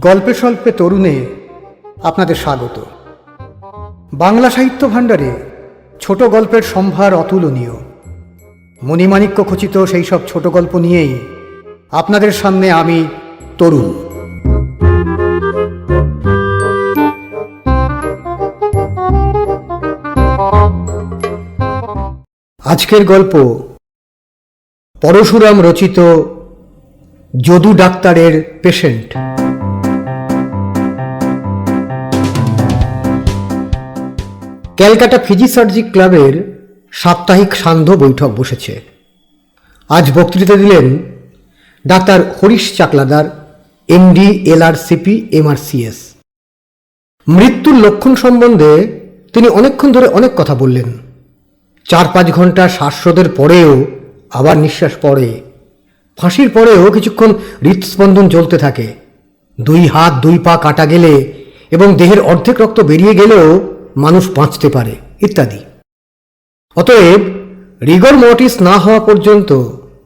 গল্পে স্বল্পে তরুণে আপনাদের স্বাগত। বাংলা সাহিত্য ভাণ্ডারে ছোট গল্পের সম্ভার অতুলনীয়। মণিমাণিক্য খচিত সেই সব ছোট গল্প নিয়েই আপনাদের সামনে আমি তরুণ। আজকের গল্প পরশুরাম রচিত যদু ডাক্তারের পেশেন্ট। ক্যালকাটা ফিজিসার্জি ক্লাবের সাপ্তাহিক সান্ধ্য বৈঠক বসেছে। আজ বক্তৃতা দিলেন doctor Harish Chakladar, MD LRCP MRCS. মৃত্যুর লক্ষণ সম্বন্ধে তিনি অনেকক্ষণ ধরে অনেক কথা বললেন। চার পাঁচ ঘণ্টা শ্বাসরোধের পরেও আবার নিঃশ্বাস পড়ে। ফাঁসির পরেও কিছুক্ষণ হৃৎস্পন্দন চলতে থাকে। দুই হাত, দুই পা কাটা গেলে এবং দেহের অর্ধেক রক্ত বেরিয়ে গেলেও মানুষ বাঁচতে পারে, ইত্যাদি। অতএব রিগর মর্টিস না হওয়া পর্যন্ত,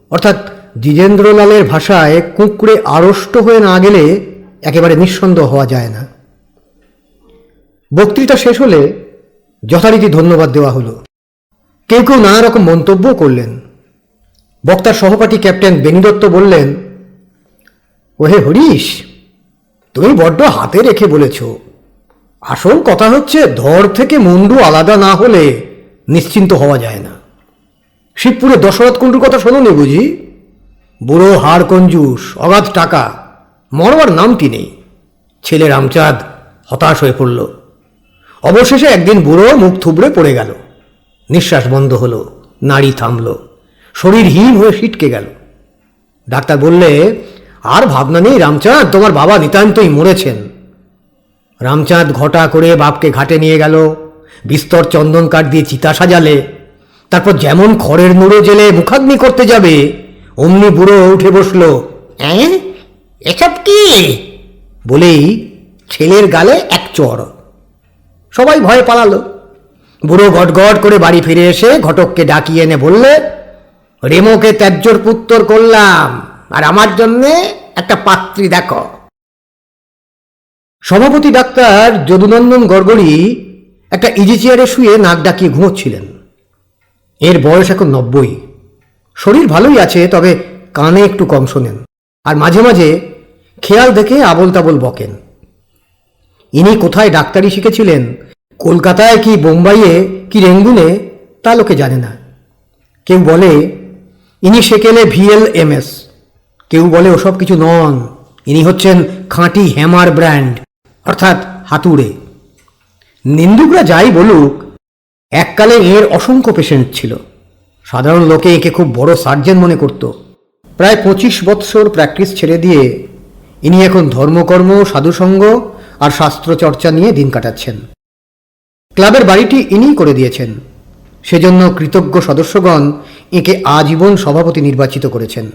অর্থাৎ দ্বিজেন্দ্রলালের ভাষায় কুঁকড়ে আড়ষ্ট হয়ে না গেলে একেবারে নিঃসন্দেহ হওয়া যায় না। বক্তৃতা শেষ হলে যথারীতি ধন্যবাদ দেওয়া হলো। কেউ কেউ নানা রকম মন্তব্য করলেন। বক্তার সহপাঠী ক্যাপ্টেন বেনিদত্ত বললেন, ওহে হরিশ, তুমি বড্ড হাতে রেখে বলেছ। আসল কথা হচ্ছে ধর থেকে মুন্ডু আলাদা না হলে নিশ্চিন্ত হওয়া যায় না। শিবপুরে দশরথ কুণ্ডুর কথা শোনোনি বুঝি? বুড়ো হাড় কঞ্জুস, অগাধ টাকা, মরবার নামটি নেই। ছেলে রামচাঁদ হতাশ হয়ে পড়ল। অবশেষে একদিন বুড়ো মুখ থুবড়ে পড়ে গেল। নিঃশ্বাস বন্ধ হলো, নাড়ি থামল, শরীর হীন হয়ে ছিটকে গেল। ডাক্তার বললে, আর ভাবনা নেই রামচাঁদ, তোমার বাবা নিতান্তই মরেছেন। রামচাঁদ ঘটা করে বাপকে ঘাটে নিয়ে গেল, বিস্তর চন্দন কাঠ দিয়ে চিতা সাজালে, তারপর যেমন খড়ের নুড়ো জেলে মুখাগ্নি করতে যাবে, অমনি বুড়ো উঠে বসল এসব কি? বলেই ছেলের গালে এক চড় সবাই ভয়ে পালালো। বুড়ো গটগট করে বাড়ি ফিরে এসে ঘটককে ডাকিয়ে এনে বললে, রেমোকে ত্যায্যর পুত্তর করলাম, আর আমার জন্যে একটা পাত্রী দেখো। সভাপতি ডাক্তার যদুনন্দন গড়গড়ি একটা ইজি চেয়ারে শুয়ে নাক ডাকিয়ে ঘুমোচ্ছিলেন। এর বয়স এখন নব্বই। শরীর ভালোই আছে, তবে কানে একটু কম শোনেন, আর মাঝে মাঝে খেয়াল দেখে আবল তাবল বকেন। ইনি কোথায় ডাক্তারি শিখেছিলেন? কলকাতায় কি, বোম্বাইয়ে কি রেঙ্গুনে, তা লোকে জানে না। কেউ বলে, ইনি সেকেলে ভিএল এম এস। কেউ বলে, ওসব কিছু নন। ইনি হচ্ছেন খাঁটি হ্যামার ব্র্যান্ড, অর্থাৎ হাতুড়ে। নিন্দুকরা যাই বলুক, এককালে এর অসংখ্য পেশেন্ট ছিল। সাধারণ লোকে একে খুব বড় সার্জেন মনে করত। প্রায় পঁচিশ বৎসর প্র্যাকটিস ছেড়ে দিয়ে ইনি এখন ধর্মকর্ম, সাধুসঙ্গ আর শাস্ত্র চর্চা নিয়ে দিন কাটাচ্ছেন। ক্লাবের বাড়িটি ইনিই করে দিয়েছেন। সেজন্য কৃতজ্ঞ সদস্যগণ একে আজীবন সভাপতি নির্বাচিত করেছেন।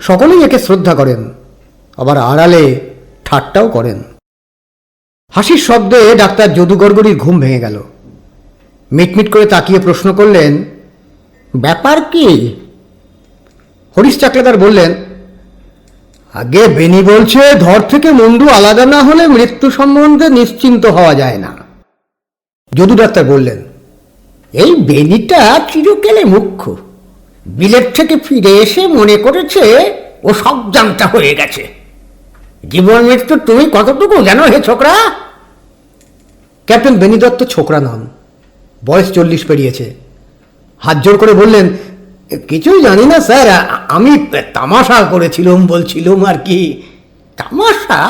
সকলেই একে শ্রদ্ধা করেন, আবার আড়ালে ঠাট্টাও করেন। হাসির শব্দে ডাক্তার যদু গড়গড়ির ঘুম ভেঙে গেল। মিটমিট করে তাকিয়ে প্রশ্ন করলেন, ব্যাপার কি? হরিশ চাকলাদার বললেন, আগে বেনি বলছে, ধর থেকে মুন্ডু আলাদা না হলে মৃত্যু সম্বন্ধে নিশ্চিন্ত হওয়া যায় না। যদু ডাক্তার বললেন, এই বেনিটা চিরকালে মুখ্য। বিলেত থেকে ফিরে এসে মনে করেছে ও সব জানতা হয়ে গেছে। জীবন মৃত্যু তুমি কতটুকু জানো হে ছোকরা? ক্যাপ্টেন বেনি দত্ত ছোকরা নন। বয়স চল্লিশ পেরিয়েছে। হাত জোর করে বললেন, কিছুই জানি না স্যার আমি তামাশা করেছিলাম, বলছিলাম আর কি। তামাশা?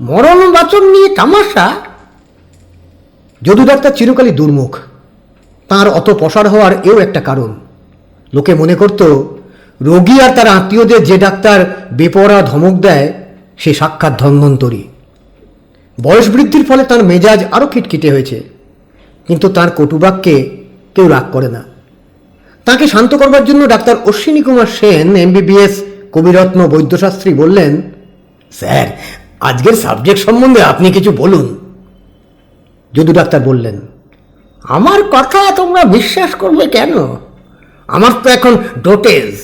মরণ বাচন নিয়ে তামাশা? যদু ডাক্তার চিরকালই দুর্মুখ। তার অত পসার হওয়ার এও একটা কারণ। লোকে মনে করত, রোগী আর তার আত্মীয়দের যে ডাক্তার বেপরা ধমক দেয়, সে সাক্ষাৎ ধন্বন্তরী। বয়স বৃদ্ধির ফলে তার মেজাজ আরও খিটখিটে হয়েছে। কিন্তু তার কটুবাক্যে কেউ রাগ করে না। তাকে শান্ত করবার জন্য ডাক্তার অশ্বিনী কুমার সেন, এমবিবিএস কবিরত্ন বৈদ্যশাস্ত্রী বললেন, স্যার, আজকের সাবজেক্ট সম্বন্ধে আপনি কিছু বলুন। যদু ডাক্তার বললেন। আমার কথা তোমরা বিশ্বাস করবে কেন? আমার তো এখন ডোটেজ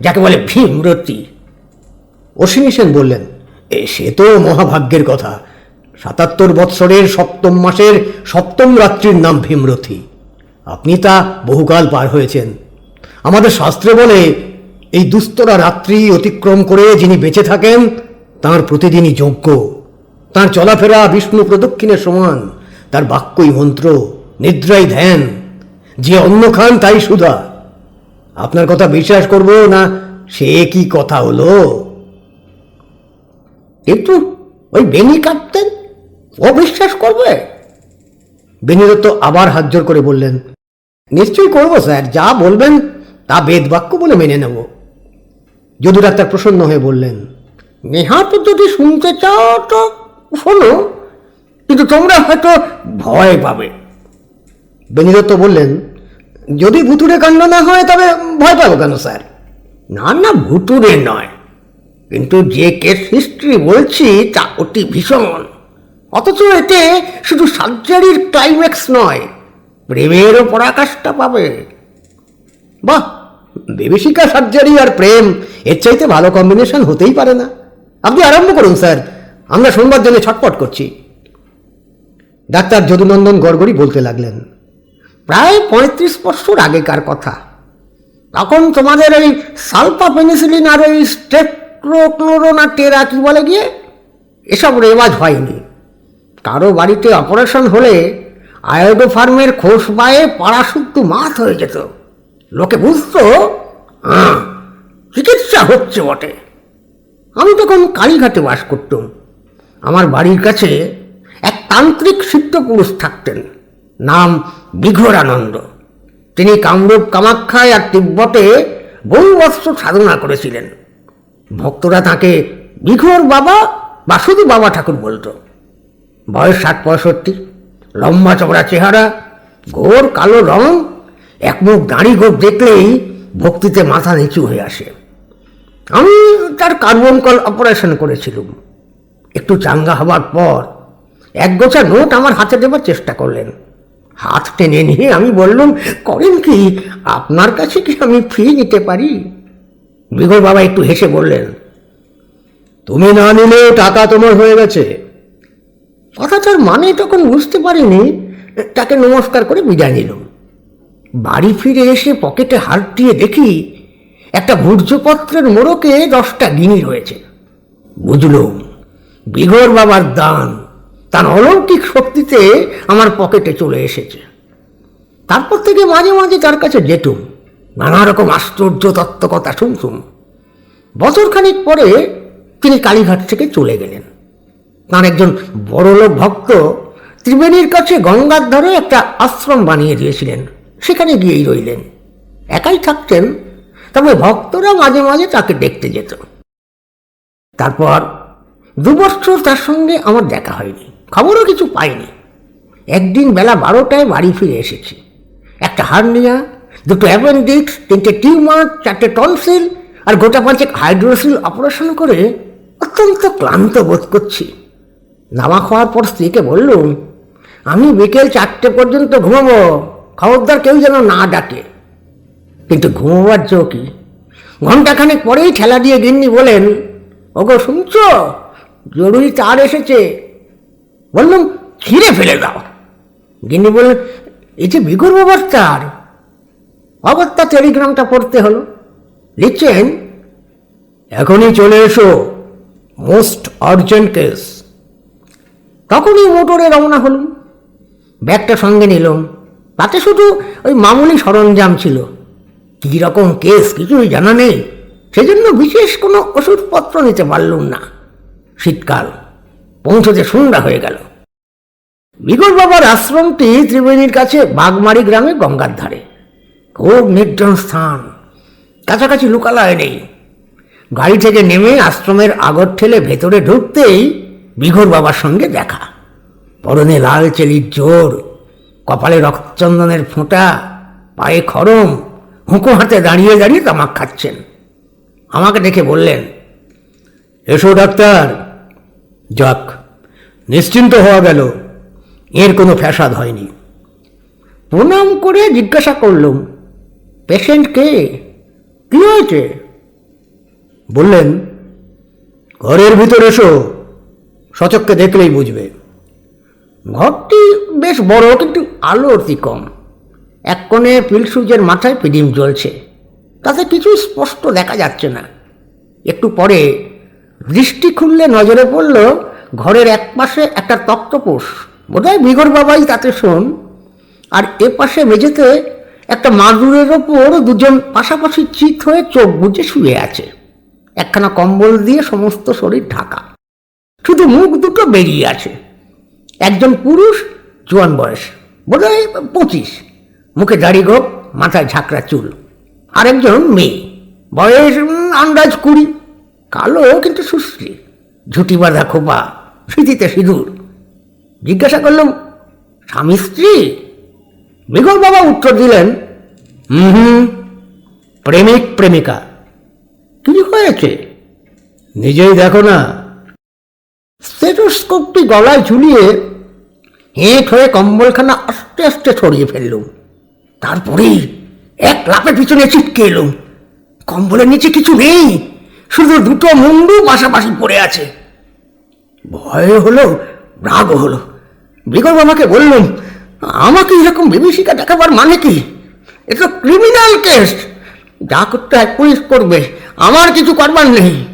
যাকে বলে ভীমরতি। অশ্বিনী সেন বললেন এ সে তো মহাভাগ্যের কথা। সাতাত্তর বৎসরের সপ্তম মাসের সপ্তম রাত্রির নাম ভীমরথী আপনি তা বহুকাল পার হয়েছেন। আমাদের শাস্ত্রে বলে এই দুস্তরা রাত্রি অতিক্রম করে যিনি বেঁচে থাকেন তার প্রতিদিনই যজ্ঞ তার চলাফেরা বিষ্ণু প্রদক্ষিণের সমান। তার বাক্যই মন্ত্র, নিদ্রাই ধ্যান। যে অন্ন খান, তাই সুধা। আপনার কথা বিশ্বাস করব না, সে কি কথা হলো? কিন্তু ওই বেনি কাটতেন ও বিশ্বাস করবে বেনিদত্ত আবার হাত জোর করে বললেন, নিশ্চয়ই করব, স্যার। যা বলবেন, তা বেদ বাক্য বলে মেনে নেব। যদু ডাক্তার প্রসন্ন হয়ে বললেন, নেহাত যদি শুনতে চাও তো শোনো। কিন্তু তোমরা হয়তো ভয় পাবে। বেনিদত্ত বললেন যদি ভুতুরে কাণ্ড না হয় তবে ভয় পাবো কেন স্যার? না না ভুতুরে নয়। কিন্তু যে কেস হিস্ট্রি বলছি তা অতি ভীষণ। অথচ এতে শুধু সার্জারির ক্লাইম্যাক্স নয় প্রেমেরও পরাকাশটা পাবে। বাহ! বিভীষিকা সার্জারি আর প্রেম এর চাইতে ভালো কম্বিনেশন হতেই পারে না। আপনি আরম্ভ করুন স্যার। আমরা শুনবার জন্য ছটপট করছি। ডাক্তার যদুনন্দন গড়গড়ি বলতে লাগলেন প্রায় পঁয়ত্রিশ বছর আগেকার কথা। তখন তোমাদের এই সালফা পেনিসিলিন আর ওই স্টেট্রোক্লোরোনা টেরা কি বলে গিয়ে? এসব রেওয়াজ হয়নি। কারও বাড়িতে অপারেশন হলে আয়োডো ফার্মের খোস পায়ে পাড়া শুদ্ধ মাত হয়ে যেত। লোকে বুঝতো আহ, চিকিৎসা হচ্ছে বটে। আমি তখন কালীঘাটে বাস করতাম। আমার বাড়ির কাছে তান্ত্রিক সিদ্ধ পুরুষ থাকতেন, নাম বিঘোরানন্দ তিনি কামরূপ কামাখ্যায় আর তিব্বতে বহু বৎসর সাধনা করেছিলেন। ভক্তরা তাকে বিঘোর বাবা বা শুধু বাবা ঠাকুর বলতো। বয়স ষাট পঁয়ষট্টি, লম্বা চওড়া চেহারা, ঘোর কালো রং, এক মুখ দাড়ি গোপ দেখলেই ভক্তিতে মাথা নিচু হয়ে আসে। আমি তার কার্বন কল অপারেশন করেছিলাম। একটু চাঙ্গা হবার পর এক গোছা নোট আমার হাতে দেবার চেষ্টা করলেন। হাত টেনে নিয়ে আমি বললাম করেন কি, আপনার কাছে কি আমি ফি নিতে পারি? বিগর বাবা একটু হেসে বললেন, তুমি না নিলেও টাকা তোমার হয়ে গেছে। কথাটার মানে তখন বুঝতে পারিনি, তাকে নমস্কার করে বিদায় নিলাম। বাড়ি ফিরে এসে পকেটে হাত দিয়ে দেখি, একটা ভূর্জপত্রের মোড়কে দশটা গিনি রয়েছে। বুঝলুম বিঘর বাবার দান। তার অলৌকিক শক্তিতে আমার পকেটে চলে এসেছে। তারপর থেকে মাঝে মাঝে তার কাছে যেতুম নানা রকম আশ্চর্য তত্ত্বকথা শুনতুম। বছরখানিক পরে তিনি কালীঘাট থেকে চলে গেলেন। তাঁর একজন বড়লোক ভক্ত ত্রিবেণীর কাছে গঙ্গার ধারে একটা আশ্রম বানিয়ে দিয়েছিলেন, সেখানে গিয়েই রইলেন। একাই থাকতেন, তবে ভক্তরা মাঝে মাঝে তাকে দেখতে যেত। তারপর দুবছর তার সঙ্গে আমার দেখা হয়নি। খবরও কিছু পাইনি। একদিন বেলা বারোটায় বাড়ি ফিরে এসেছি। একটা হার্নিয়া, দুটো অ্যাপেন্ডিক্স, তিনটে টিউমার, চারটে টনসিল আর গোটা পাঁচেক হাইড্রোসিল অপারেশন করে অত্যন্ত ক্লান্ত বোধ করছি। নামা খাওয়ার পর স্ত্রীকে বললুম, আমি বিকেল চারটে পর্যন্ত ঘুমাবো। খবরদার কেউ যেন না ডাকে। কিন্তু ঘুমোবার জো কি? ঘন্টাখানেক পরেই ঠেলা দিয়ে গিন্নি বলেন, ওগো, শুনছ? জরুরি তার এসেছে। বললাম ছিঁড়ে ফেলে দাও। গিন্নি বললেন এই যে বিঘুর অবস্থার অগত্যা টেলিগ্রামটা পড়তে হলো। লিখছেন, এখনই চলে এসো, মোস্ট আর্জেন্ট কেস। তখনই মোটরে রওনা হলুম, ব্যাগটা সঙ্গে নিলাম। তাতে শুধু ওই মামুলি সরঞ্জাম ছিল। কী রকম কেস, কিছুই জানা নেই। সেজন্য বিশেষ কোনো ওষুধপত্র নিতে পারলুম না। শীতকাল। পৌঁছতে সন্ধ্যা হয়ে গেল। বিগল বাবার আশ্রমটি ত্রিবেণীর কাছে বাগমারি গ্রামে গঙ্গার ধারে। খুব নির্জন স্থান। কাছাকাছি লোকালয় নেই। গাড়ি থেকে নেমে আশ্রমের আগর ঠেলে ভেতরে ঢুকতেই বিঘোর বাবার সঙ্গে দেখা। পরনে লাল চেলির জোর, কপালে রক্তচন্দনের ফোঁটা, পায়ে খরম, হুঁকো হাতে দাঁড়িয়ে দাঁড়িয়ে তামাক খাচ্ছেন। আমাকে দেখে বললেন, এসো ডাক্তার যাক, নিশ্চিন্ত হওয়া গেল, এর কোনো ফ্যাসাদ হয়নি। প্রণাম করে জিজ্ঞাসা করলুম পেশেন্ট কে? কি হয়েছে? বললেন, ঘরের ভিতর এসো, সচককে দেখলেই বুঝবে। ঘরটি বেশ বড়, কিন্তু আলো অতি কম এক কোণে পিলসুজের মাথায় পিডিম জ্বলছে। তাতে কিছু স্পষ্ট দেখা যাচ্ছে না। একটু পরে দৃষ্টি খুললে নজরে পড়ল ঘরের এক পাশে একটা তক্তপোষ। বোধহয় বিগর বাবাই তাতে শোন। আর এ পাশে মেঝেতে একটা মাদুরের ওপর দুজন পাশাপাশি চিত হয়ে চোখ বুজে শুয়ে আছে। একখানা কম্বল দিয়ে সমস্ত শরীর ঢাকা। শুধু মুখ দুটো বেরিয়ে আছে। একজন পুরুষ, জোয়ান বয়স, বোধহয় পঁচিশ। মুখে দাড়ি গোপ, মাথায় ঝাঁকড়া চুল। আরেকজন মেয়ে। বয়স আন্দাজ কুড়ি। কালো কিন্তু সুশ্রী, ঝুটি বাঁধা খোপা, স্মৃতিতে সিঁদুর। জিজ্ঞাসা করলাম, স্বামী স্ত্রী? বিগল বাবা উত্তর দিলেন, হুম হুম, প্রেমিক, প্রেমিকা। কি হয়েছে? নিজেই দেখো না। স্টেটোস্কোপটি গলায় ঝুলিয়ে হেঁট হয়ে কম্বলখানা আস্তে আস্তে ছড়িয়ে ফেললুম। তারপরেই এক লাফে পিছনে ছিটকে এলুম। কম্বলের নিচে কিছু নেই। শুধু দুটো মুন্ডু পাশাপাশি পড়ে আছে। ভয় হলো, রাগও হলো। বাবাকে বললুম আমাকে এরকম বিভীষিকা দেখাবার মানে কি? এটা ক্রিমিনাল কেস যা করতে হয় পুলিশ করবে, আমার কিছু করবার নেই।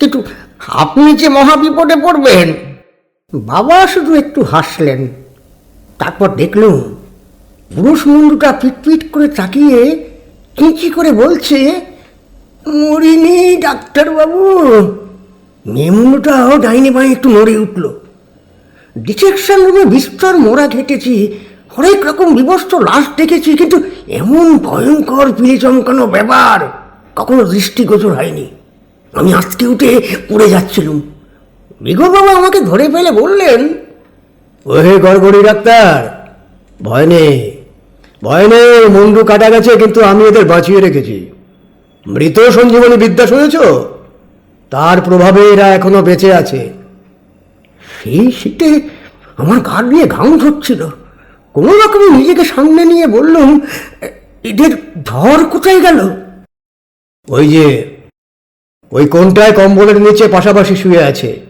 কিন্তু আপনি যে মহাবিপদে পড়বেন। বাবা শুধু একটু হাসলেন। তারপর দেখলুম, পুরুষ মুন্ডুটা পিটপিট করে তাকিয়ে কিঁচি করে বলছে মরিনি ডাক্তারবাবু। মুন্ডুটাও ডাইনি বাই একটু নড়ে উঠল। ডিটেকশন রুমে বিস্তর মোড়া ঘেটেছি, হরেক রকম বিবস্ত্র লাশ দেখেছি, কিন্তু এমন ভয়ঙ্কর পিলে চমকানো ব্যাপার কখনো দৃষ্টিগোচর হয়নি। আমি আজকে উঠে পড়ে যাচ্ছিলুম। বাবা আমাকে ধরে ফেলে বললেন, ওহে গড়গড়ি ডাক্তার, ভয় নেই ভয় নেই, মুন্ডু কাটা গেছে, কিন্তু আমি এদের বাঁচিয়ে রেখেছি। মৃত সঞ্জীবনী বিদ্যা শুনেছ? তার প্রভাবে এরা এখনও বেঁচে আছে। সেই শীতে আমার গা দিয়ে ঘাম ধরছিল। কোনো রকমে নিজেকে সামনে নিয়ে বললুম "এ- এদের ধর কোথায় গেল? ওই যে, ওই কোনটায় কম্বলের নিচে পাশাপাশি শুয়ে আছে।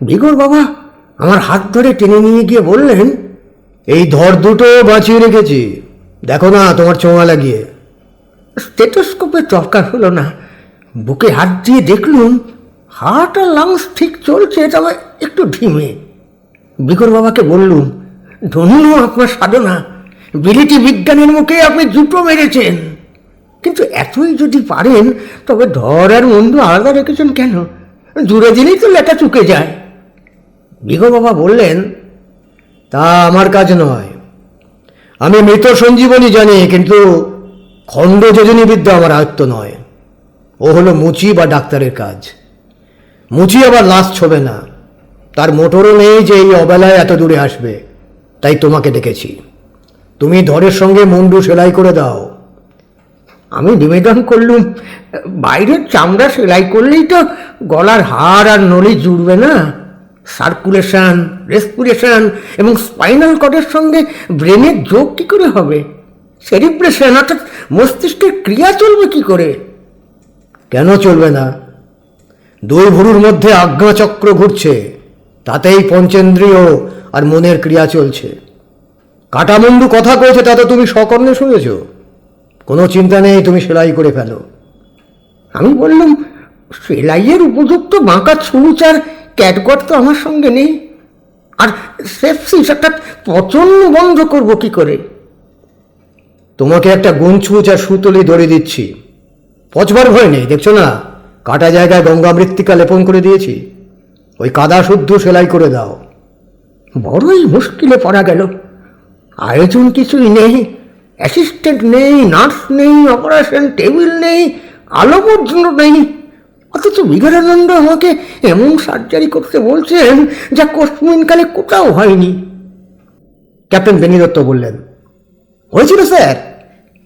বিগর বাবা আমার হাত ধরে টেনে নিয়ে গিয়ে বললেন, এই ধর দুটো বাঁচিয়ে রেখেছি। দেখো না তোমার চোঙা লাগিয়ে। স্টেটোস্কোপের দরকার হলো না। বুকে হাত দিয়ে দেখলুম, হার্ট আর লাংস ঠিক চলছে, তবে একটু ধিমে। বিকর বাবাকে বললুম ধন্য আপনার সাধনা। বিলিটি বিজ্ঞানের মুখে আপনি জুটো মেরেছেন। কিন্তু এতই যদি পারেন, তবে ধর আর মন্দ আলাদা রেখেছেন কেন? জুড়ে দিলেই তো লেটা চুকে যায়। বিগর বাবা বললেন, তা আমার কাজ নয়। আমি মৃত সঞ্জীবনী জানি, কিন্তু খণ্ড যোজনী বিদ্যা আমার আয়ত্ত নয়। ও হলো মুচি বা ডাক্তারের কাজ। মুচি আবার লাশ ছবে না। তার মোটরও নেই যে এই অবেলায় এত দূরে আসবে। তাই তোমাকে ডেকেছি। তুমি ধরের সঙ্গে মুন্ডু সেলাই করে দাও। আমি নিবেদন করলুম, বাইরের চামড়া সেলাই করলেই তো গলার হাড় আর নলি জুড়বে না। সার্কুলেশন, রেসপিরেশন এবং স্পাইনাল কর্ডের সঙ্গে ব্রেনের যোগ কি করে হবে? সেরিব্রেশন অর্থাৎ মস্তিষ্কের ক্রিয়া চলবে কি করে? কেন চলবে না? দুই ভুরুর মধ্যে আজ্ঞাচক্র ঘুরছে, তাতেই পঞ্চেন্দ্রিয় আর মনের ক্রিয়া চলছে। কাটামুন্ডু কথা কয়েছে তা তো তুমি সকর্ণে শুনেছ কোনো চিন্তা নেই, তুমি সেলাই করে ফেলো। আমি বললাম, সেলাইয়ের উপযুক্ত বাঁকা ছুঁচ আর ক্যাটগট তো আমার সঙ্গে নেই। আর সেপসিস অর্থাৎ পচন বন্ধ করব কি করে? তোমাকে একটা গুঞ্চুচ আর সুতলি ধরে দিচ্ছি। পচবার ভয় নেই, দেখছ না? কাটা জায়গায় গঙ্গা মৃত্তিকা লেপন করে দিয়েছি। ওই কাদা শুদ্ধ সেলাই করে দাও। বড়ই মুশকিলে পড়া গেল। আয়োজন কিছুই নেই অ্যাসিস্ট্যান্ট নেই নার্স নেই অপারেশন টেবিল নেই আলো পর্যন্ত নেই। অথচ বিবেকানন্দ আমাকে এমন সার্জারি করতে বলছেন যা কোশ্মিনকালে কোথাও হয়নি। ক্যাপ্টেন বেনি দত্ত বললেন হয়েছিল স্যার?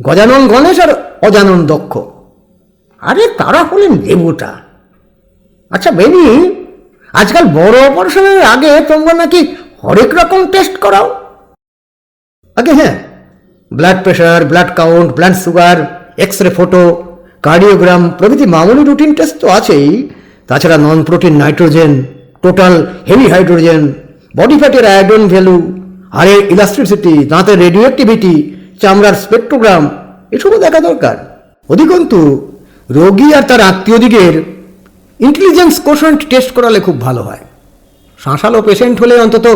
গজানন গণেশ আর অজানন দক্ষ। আরে তারা হলেন দেবতা আচ্ছা বেনি আজকাল বড় অপারেশনের আগে তোমরা নাকি হরেক রকম টেস্ট করাও? আগে হ্যাঁ blood pressure blood count blood sugar X ray photo cardiogram প্রভৃতি মামুলি রুটিন টেস্ট তো আছেই। তাছাড়া non protein nitrogen total heavy hydrogen body ফ্যাটের আয়োডন ভ্যালু হাড়ের ইলাস্ট্রিসিটি দাঁতের রেডিও অ্যাক্টিভিটি চামড়ার স্পেক্ট্রোগ্রাম, এসবও দেখা দরকার। অধিকন্তু, রোগী আর তার আত্মীয়দিগের ইন্টেলিজেন্স কোশন্ট টেস্ট করালে খুব ভালো হয়। শাঁসালো পেশেন্ট হলে অন্তত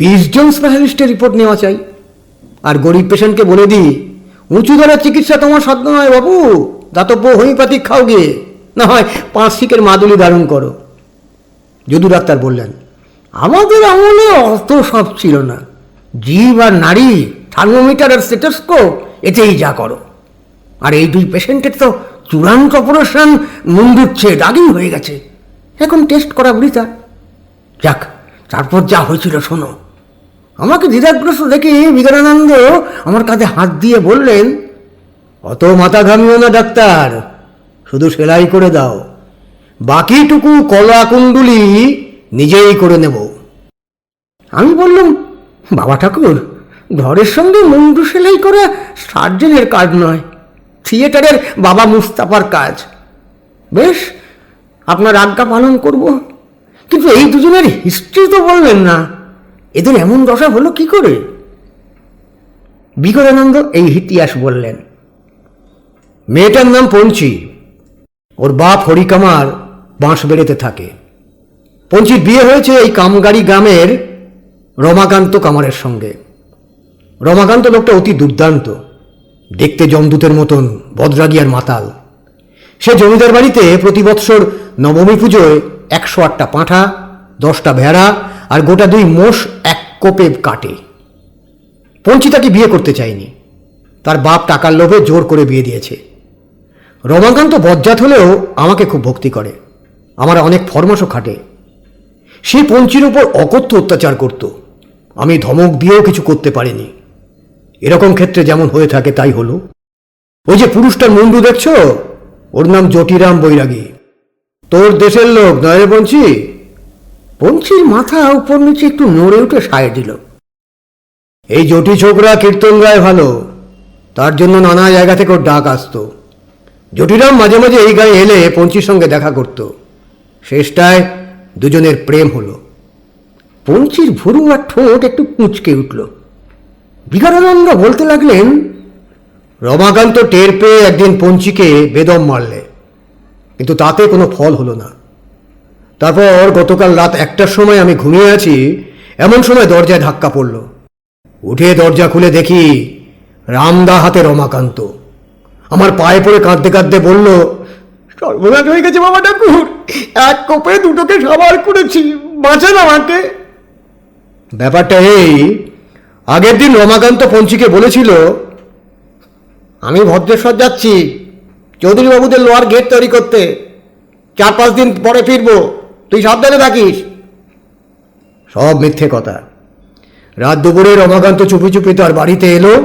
বিশ জন স্পেশালিস্টের রিপোর্ট নেওয়া চাই। আর গরিব পেশেন্টকে বলে দিই, উঁচু দরের চিকিৎসা তোমার সাধ্য নয় বাবু, দাতব্য হোমিওপ্যাথিক খাও গিয়ে, না হয় পাঁচ শিকের মাদুলি ধারণ করো। যদু ডাক্তার বললেন, আমাদের আমলে অত সব ছিল না। জীব আর নারী থার্মোমিটার আর স্টেটোস্কোপ এতেই যা করো। আর এই দুই পেশেন্টের তো চূড়ান্ত অপারেশন মুন্ডুচ্ছেদ আগেই হয়ে গেছে। এখন টেস্ট করা বৃথা যাক, তারপর যা হয়েছিল, শোনো। আমাকে দ্বিধাগ্রস্ত দেখে বিবেকানন্দ আমার কাঁধে হাত দিয়ে বললেন, অত মাথা ঘামিও না, ডাক্তার। শুধু সেলাই করে দাও। বাকিটুকু কলা কুণ্ডুলি নিজেই করে নেব। আমি বললাম বাবা ঠাকুর, ঘরের সঙ্গে মুন্ডু সেলাই করা সার্জেনের কাজ নয়, থিয়েটারের বাবা মুস্তাফার কাজ। বেশ, আপনার আজ্ঞা পালন করব। কিন্তু এই দুজনের হিস্ট্রি তো বললেন না, এদের এমন দশা হলো কি করে? বিকটানন্দ এই ইতিহাস বললেন। মেয়েটার নাম পঞ্চি, ওর বাপ হরিকামার বাঁশ বেড়েতে থাকে। পঞ্চির বিয়ে হয়েছে এই কামগাড়ি গ্রামের রমাকান্ত কামারের সঙ্গে। রমাকান্ত লোকটা অতি দুর্দান্ত। দেখতে জমদূতের মতন বদরাগিয়ার মাতাল। সে জমিদার বাড়িতে প্রতি বৎসর নবমী পুজোয় একশো আটটা পাঁঠা, দশটা ভেড়া আর গোটা দুই মোষ এক কোপে কাটে। পঞ্চিতাকে বিয়ে করতে চায়নি? তার বাপ টাকার লোভে জোর করে বিয়ে দিয়েছে। রমাকান্ত বজ্জাত হলেও আমাকে খুব ভক্তি করে। আমার অনেক ফরমাসও খাটে। সে পঞ্চির উপর অকথ্য অত্যাচার করত। আমি ধমক দিয়েও কিছু করতে পারিনি। এরকম ক্ষেত্রে যেমন হয়ে থাকে, তাই হলো। ওই যে পুরুষটার মুন্ডু দেখছ? ওর নাম জটিরাম বৈরাগী। তোর দেশের লোক নয় রে পঞ্চি পঞ্চির মাথা উপর নিচে একটু নড়ে উঠে সায় দিল। এই জটি ছোকরা কীর্তন গায় ভালো। তার জন্য নানা জায়গা থেকে ওর ডাক আসতো। জটিরাম মাঝে মাঝে এই গায়ে এলে পঞ্চির সঙ্গে দেখা করত। শেষটায় দুজনের প্রেম হলো। পঞ্চির ভুরু আর ঠোঁট একটু কুঁচকে উঠল। বিকারানন্দ বলতে লাগলেন, রমাকান্ত টের পেয়ে একদিন পঞ্চিকে বেদম মারলে, কিন্তু তাতে কোনো ফল হলো না। তারপর গতকাল রাত একটার সময় আমি ঘুমিয়ে আছি, এমন সময় দরজায় ধাক্কা পড়ল। উঠে দরজা খুলে দেখি রামদা হাতে রমাকান্ত। আমার পায়ে পড়ে কাঁদতে কাঁদতে বলল, সর্বনাশ হয়ে গেছে বাবা ঠাকুর, এক কোপে দুটোকে সাবার করেছি, বাঁচান আমাকে। ব্যাপারটা এই, আগের দিন রমাকান্ত পঞ্চিকে বলেছিল, আমি ভদ্রেশ্বর যাচ্ছি চৌধুরী বাবুদের লোয়ার গেট তৈরি করতে। চার পাঁচ দিন পরে ফিরবো। তুই সাবধানে থাকিস। সব মিথ্যে কথা। রাত দুপুরে রমাকান্ত চুপি চুপি তার বাড়িতে এলো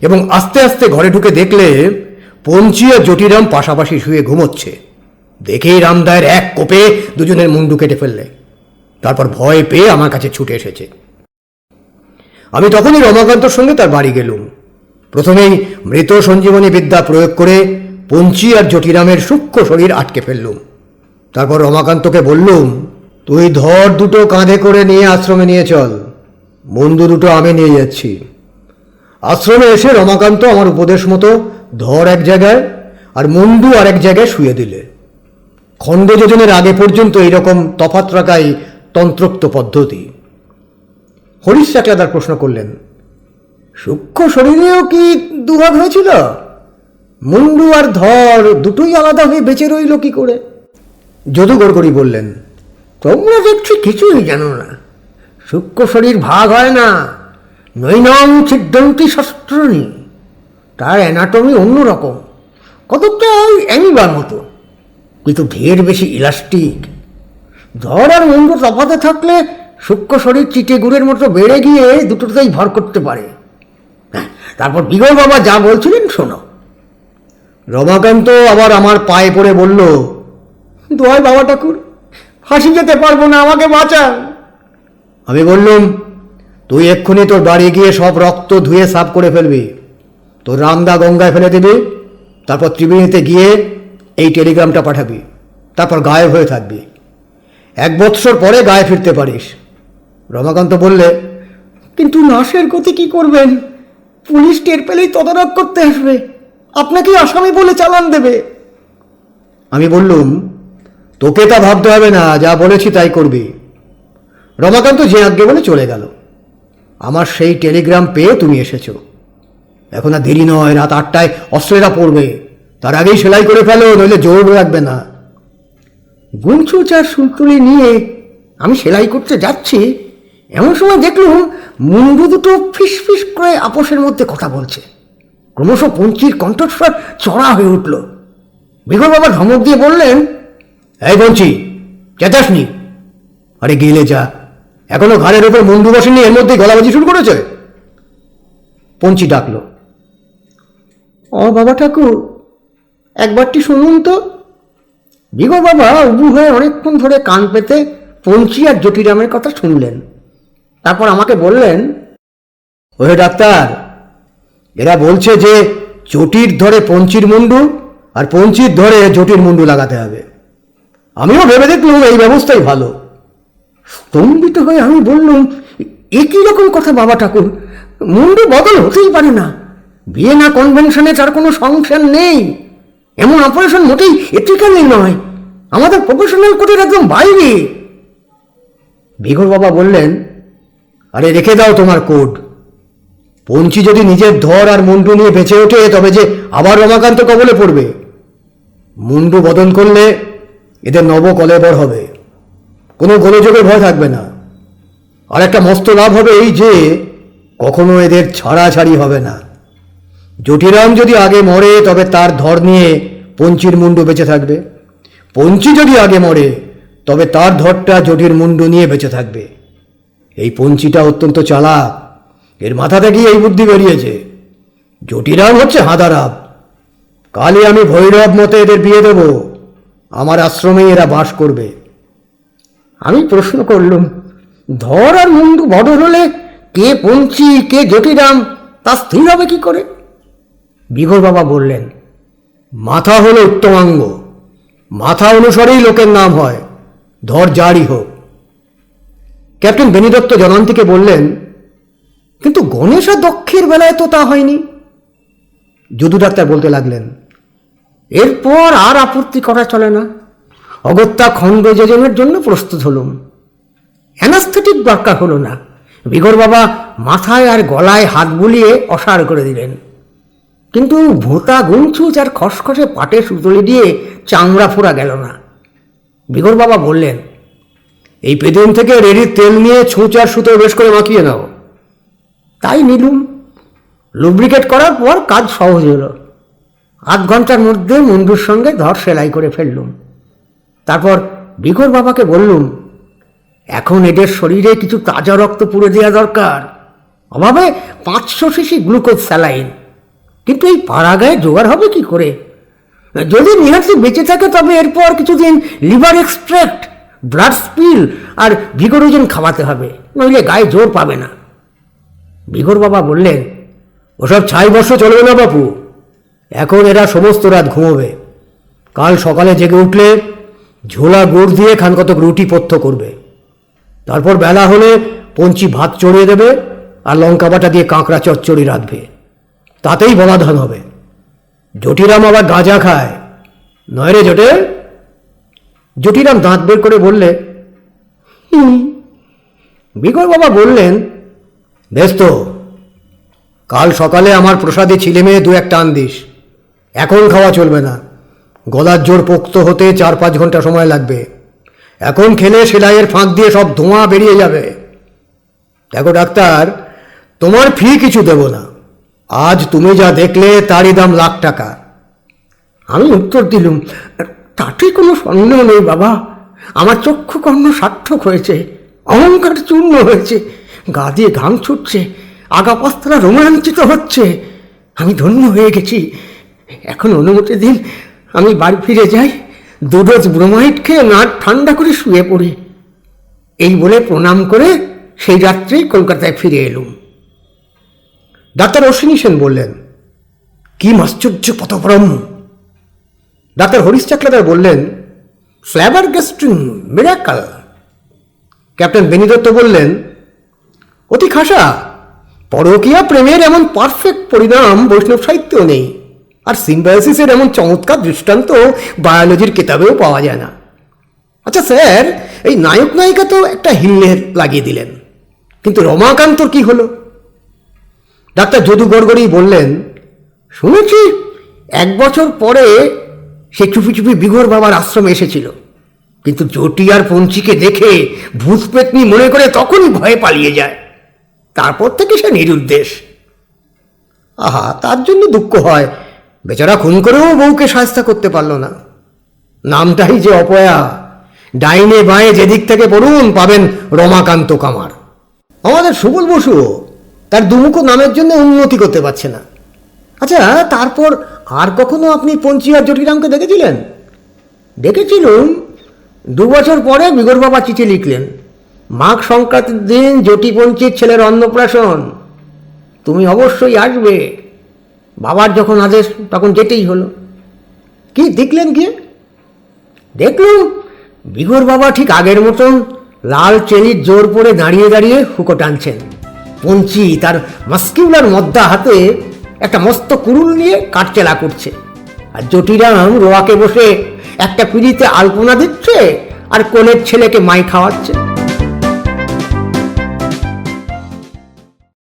এবং আস্তে আস্তে ঘরে ঢুকে দেখলে পঞ্চি আর জটিরাম পাশাপাশি শুয়ে ঘুমোচ্ছে। দেখেই রামদায়ের এক কোপে দুজনের মুন্ডু কেটে ফেললে। তারপর ভয় পেয়ে আমার কাছে ছুটে এসেছে। আমি তখনই রমাকান্তর সঙ্গে তার বাড়ি গেলুম। প্রথমেই মৃত সঞ্জীবনী বিদ্যা প্রয়োগ করে পঞ্চি আর জটিরামের সূক্ষ্ম শরীর আটকে ফেললুম। তারপর রমাকান্তকে বললুম, তুই ধর দুটো কাঁধে করে নিয়ে আশ্রমে নিয়ে চল। বন্ধু দুটো আমি নিয়ে যাচ্ছি। আশ্রমে এসে রমাকান্ত আমার উপদেশ মতো ধর এক জায়গায় আর মুন্ডু আর এক জায়গায় শুয়ে দিলে। খণ্ড যোজনের আগে পর্যন্ত এইরকম তফাত রাখাই তন্ত্রোক্ত পদ্ধতি। হরিশ চাকলাদার প্রশ্ন করলেন, সূক্ষ্ম শরীরেও কি দুভাগ হয়েছিল? মুন্ডু আর ধর দুটোই আলাদা হয়ে বেঁচে রইল কি করে? যদু গড়গড়ি বললেন, তোমরা দেখছি কিছুই জানো না। সূক্ষ্ম শরীর ভাগ হয় না। নৈনং ছিদ্দন্তি শস্ত্রণী। তার অ্যানাটমি অন্যরকম কতটা অ্যানিবার মতো। কিন্তু ঢের বেশি ইলাস্টিক ধর আর মন্দ তফাতে থাকলে সূক্ষ্ম শরীর চিটে গুড়ের মতো বেড়ে গিয়ে দুটোতেই ভর করতে পারে। হ্যাঁ, তারপর বিগল বাবা যা বলছিলেন শোনো। রমাকান্ত আবার আমার পায়ে পড়ে বলল দোয়াই বাবা ঠাকুর ফাঁসি যেতে পারব না আমাকে বাঁচান। আমি বললুম তুই এক্ষুনি তোর বাড়ি গিয়ে সব রক্ত ধুয়ে সাফ করে ফেলবি। তোর রামদা গঙ্গায় ফেলে দিবি তারপর ত্রিবেণীতে গিয়ে এই টেলিগ্রামটা পাঠাবি তারপর গায়েব হয়ে থাকবি। এক বৎসর পরে গায়ে ফিরতে পারিস। রমাকান্ত বললে, কিন্তু নাশের গতি কি করবেন? পুলিশ টের পেলেই তদারক করতে আসবে। আপনাকে আসামি বলে চালান দেবে। আমি বললুম, তোকে তা ভাবতে হবে না, যা বলেছি তাই করবি। রমাকান্ত যে আজ্ঞে বলে চলে গেল। আমার সেই টেলিগ্রাম পেয়ে তুমি এসেছ। এখন আর দেরি নয়, রাত আটটায় অস্ত্রেরা পড়বে। তার আগেই সেলাই করে ফেলো, নইলে জোর রাখবে না। গুনছুচ আর সুলতুলি নিয়ে আমি সেলাই করতে যাচ্ছি, এমন সময় দেখলুম মুন্ডু দুটো ফিস ফিস করে আপোষের মধ্যে কথা বলছে। ক্রমশ পঞ্চির কণ্ঠস্বর চড়া হয়ে উঠল। বিগল বাবা ধমক দিয়ে বললেন, এই বলছি চেতাসনি আরে গেলে যা, এখনও ঘাড়ের ওপর মন্ডু বসেনি, এর মধ্যে গলাবাজি শুরু করেছে? পঞ্চি ডাকলো, ও বাবা ঠাকুর, একবারটি শুনুন তো। বিগল বাবা উবু হয়ে অনেকক্ষণ ধরে কান পেতে পঞ্চি আর জটিরামের কথা শুনলেন। তারপর আমাকে বললেন, ওহে ডাক্তার, এরা বলছে যে চটির ধরে পঞ্চির মুন্ডু আর পঞ্চির ধরে জটির মুন্ডু লাগাতে হবে। আমিও ভেবে দেখলুম এই ব্যবস্থাই ভালো। স্তম্ভিত হয়ে আমি বললুম একই রকম কথা বাবা ঠাকুর? মুন্ডু বদল হতেই পারে না। বিয়ে না কনভেনশনে তার কোনো সংসার নেই। এমন অপারেশন মোটেই এথিক্যালি নয়। আমাদের প্রফেশনাল কোডের একদম বাইরে। বিঘর বাবা বললেন, আরে, রেখে দাও তোমার কোড। পঞ্চি যদি নিজের ধর আর মুন্ডু নিয়ে বেঁচে ওঠে, তবে যে আবার রমাকান্ত কবলে পড়বে। মুন্ডু বদন করলে এদের নব কলেবর হবে। কোনো গোলযোগের ভয় থাকবে না। আর একটা মস্ত লাভ হবে এই যে, কখনো এদের ছাড়াছাড়ি হবে না। জটিরাম যদি আগে মরে, তবে তার ধর নিয়ে পঞ্চির মুন্ডু বেঁচে থাকবে। পঞ্চি যদি আগে মরে, তবে তার ধরটা জটির মুন্ডু নিয়ে বেঁচে থাকবে। এই পঞ্চিটা অত্যন্ত চালাক। এর মাথা থেকেই এই বুদ্ধি বেরিয়েছে। জটিরাম হচ্ছে হাদারাব কালে আমি ভৈরব মতে এদের বিয়ে দেব। আমার আশ্রমেই এরা বাস করবে। আমি প্রশ্ন করলুম, ধর আর মুন্ডু বদল হলে কে পঞ্চি, কে জটিরাম তা স্থির হবে কি করে? বিঘর বাবা বললেন, মাথা হলো উত্তমাঙ্গ। মাথা অনুসারেই লোকের নাম হয়। ধর যারই হোক। ক্যাপ্টেন বেনিদত্ত জনন্তীকে বললেন, কিন্তু গণেশ আর দক্ষের বেলায় তো তা হয়নি। যদু ডাক্তার বলতে লাগলেন, এরপর আর আপত্তি করা চলে না। অগত্যা খণ্ড যোজনের জন্য প্রস্তুত হলুম। অ্যানাস্থেটিক দরকার হলো না। বিগর বাবা মাথায় আর গলায় হাত বুলিয়ে অসার করে দিলেন। কিন্তু ভোঁতা গুনছুচ আর খসখসে পাটে সুতলি দিয়ে চামড়া ফোরা গেল না। বিগর বাবা বললেন, এই পেদিন থেকে রেডির তেল নিয়ে ছুঁচ আর সুতো বেশ করে মাখিয়ে নাও। তাই নিলুম। লুব্রিকেট করার পর কাজ সহজ হলো। আধ ঘণ্টার মধ্যে মুন্ডুর সঙ্গে ধর সেলাই করে ফেললুম। তারপর বিঘর বাবাকে বললুম, এখন এদের শরীরে কিছু তাজা রক্ত পুড়ে দেওয়া দরকার। অভাবে পাঁচশো শিশি গ্লুকোজ স্যালাইন। কিন্তু এই পাড়াগায় জোগাড় হবে কি করে? যদি নিহাসি বেঁচে থাকে, তবে এরপর কিছুদিন লিভার এক্সট্রাক্ট, ব্লাড স্পিল আর ভিগোরোজেন খাওয়াতে হবে, নইলে গায়ে জোর পাবে না। বিঘর বাবা বললেন, ওসব ছাই বর্ষ চলবে না বাপু। এখন এরা সমস্ত রাত ঘুমোবে। কাল সকালে জেগে উঠলে ঝোলা গুড় দিয়ে খান কতক রুটি পথ্য করবে। তারপর বেলা হলে পঞ্চি ভাত চড়িয়ে দেবে আর লঙ্কা বাটা দিয়ে কাঁকড়া চচ্চড়ি রাখবে তাতেই বলাধান হবে। জটিরাম আবার গাঁজা খায়। নয় রে জটে। জটিরাম দাঁত বের করে বললে বিঘর বাবা বললেন বেশ তো কাল সকালে আমার প্রসাদে ছিলে মেয়ে দু একটা আনদিস এখন খাওয়া চলবে না। গলার জোর পোক্ত হতে চার পাঁচ ঘণ্টা সময় লাগবে। এখন খেলে সেলাইয়ের ফাঁক দিয়ে সব ধোঁয়া বেরিয়ে যাবে। দেখো ডাক্তার, তোমার ফি কিছু দেব না। আজ তুমি যা দেখলে তারই দাম লাখ টাকা। আমি উত্তর দিলুম, তাতে কোনো সন্দেহ নেই বাবা। আমার চক্ষু কর্ণ সার্থক হয়েছে, অহংকার চূর্ণ হয়েছে, গা দিয়ে ঘাম ছুটছে, আগাপাস্তরা রোমাঞ্চিত হচ্ছে। আমি ধন্য হয়ে গেছি। এখন অনুমতি দিন, আমি বাড়ি ফিরে যাই। দুডোজ ব্রোমাইড খেয়ে নাট ঠান্ডা করে শুয়ে পড়ি। এই বলে প্রণাম করে সেই রাত্রেই কলকাতায় ফিরে এলুম। ডাক্তার অশ্বিনী সেন বললেন, কি আশ্চর্য পথপরম ডাক্তার হরিশ চাকলাদার বললেন, ফ্লেভার গেস্ট্রিন মিরাকাল ক্যাপ্টেন বেনিদত্ত বললেন, অতি খাসা, পরকীয়া প্রেমের এমন পারফেক্ট পরিণাম বৈষ্ণব সাহিত্যেও নেই, আর সিম্বায়োসিসের এমন চমৎকার দৃষ্টান্ত বায়োলজির কিতাবেও পাওয়া যায় না। আচ্ছা স্যার, এই নায়ক নায়িকা তো একটা হিল্লের লাগিয়ে দিলেন, কিন্তু রমাকান্তর কি হলো? ডাক্তার যদু গড়গড়ি বললেন, শুনেছি, এক বছর পরে সে চুপি চুপি বিঘর বাবার আশ্রমে এসেছিল। কিন্তু জটি আর পঞ্চিকে দেখে ভূত পেতনি মনে করে তখনই ভয়ে পালিয়ে যায়। তারপর থেকে সে নিরুদ্দেশ। আহা, তার জন্য দুঃখ হয়। বেচারা খুন করেও বউকে সাহস্তা করতে পারল না। নামটাই যে অপয়া। ডাইনে বাঁয়ে যেদিক থেকে পড়ুন পাবেন রমাকান্ত কামার। আমাদের সুবল বসু তার দুমুখো নামের জন্য উন্নতি করতে পারছে না। আচ্ছা তারপর আর কখনো আপনি পঞ্চি আর জটিরামকে দেখেছিলেন? দেখেছিলুম। দু বছর পরে বিগর বাবা চিঠি লিখলেন, মাঘ সংক্রান্তির দিন জটিপঞ্চির ছেলের অন্নপ্রাশন। তুমি অবশ্যই আসবে। বাবার যখন আদেশ, তখন যেতেই হলো। কি, দেখলেন গিয়ে দেখলুম বিঘর বাবা ঠিক আগের মতন লাল চেলির জোর পরে দাঁড়িয়ে দাঁড়িয়ে হুকো টানছেন। পঞ্চি তার মাস্কিউলার মদ্দা হাতে একটা মস্ত কুরুল নিয়ে কাঠচেলা করছে। আর জটিরাম রোয়াকে বসে একটা পিড়িতে আলপনা দিচ্ছে আর কোলের ছেলেকে মাই খাওয়াচ্ছে।